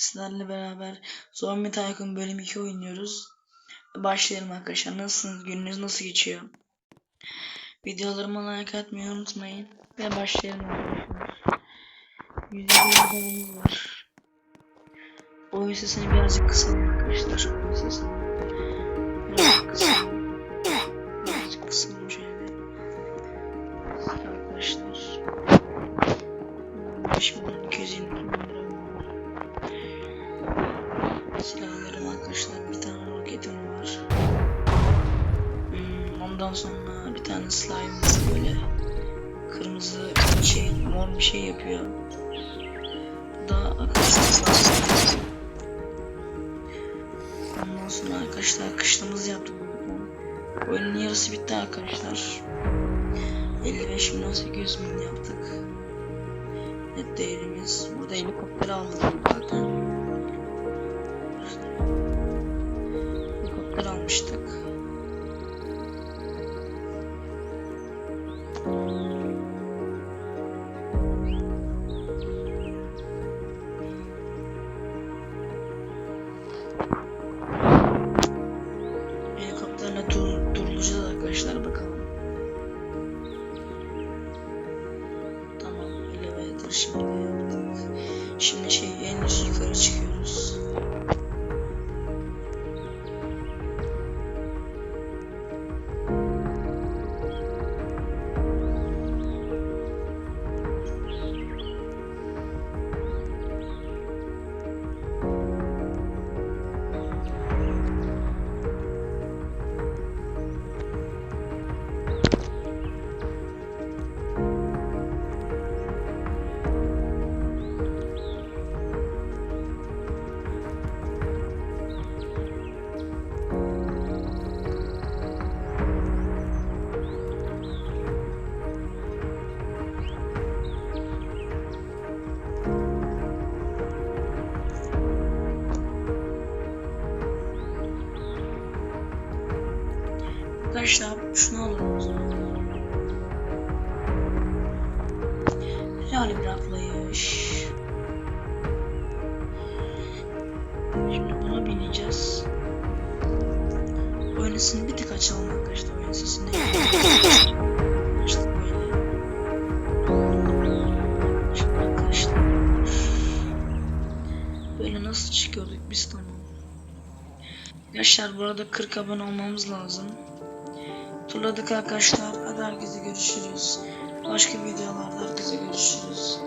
Sizlerle beraber Zombie Tycoon bölüm 2 oynuyoruz. Başlayalım arkadaşlar. Nasılsınız? Gününüz nasıl geçiyor? Videolarıma like atmayı unutmayın. Ve başlayalım arkadaşlar. Yüzde var. Oyun sesini birazcık kısalım arkadaşlar. Oyun sesini. Birazcık kısalım. Birazcık kısalım şöyle. Arkadaşlar. 5 ondan sonra bir tane slime var böyle kırmızı şey mor bir şey yapıyor. Bu da arkadaşlar Ondan sonra arkadaşlar kışlamızı yaptık. Oyunun yarısı bitti arkadaşlar. 55 milyon 800 bin yaptık. Net değerimiz. Burada helikopter almadım zaten. Helikopter almıştık. Helikopterle dur durulacağız arkadaşlar bakalım. Tamam elevator şimdi yaptık. Şimdi şey en üst yukarı çıkıyoruz. Arkadaşlar şunu alalım o zaman. Yani bir. Şimdi buna bineceğiz. Oynasını bir tık açalım arkadaşlar oyun sesini. Nasıl çıkıyorduk biz tamam. Arkadaşlar burada 40 abone olmamız lazım. Turladık arkadaşlar. Hadi herkese görüşürüz. Başka videolarda herkese görüşürüz.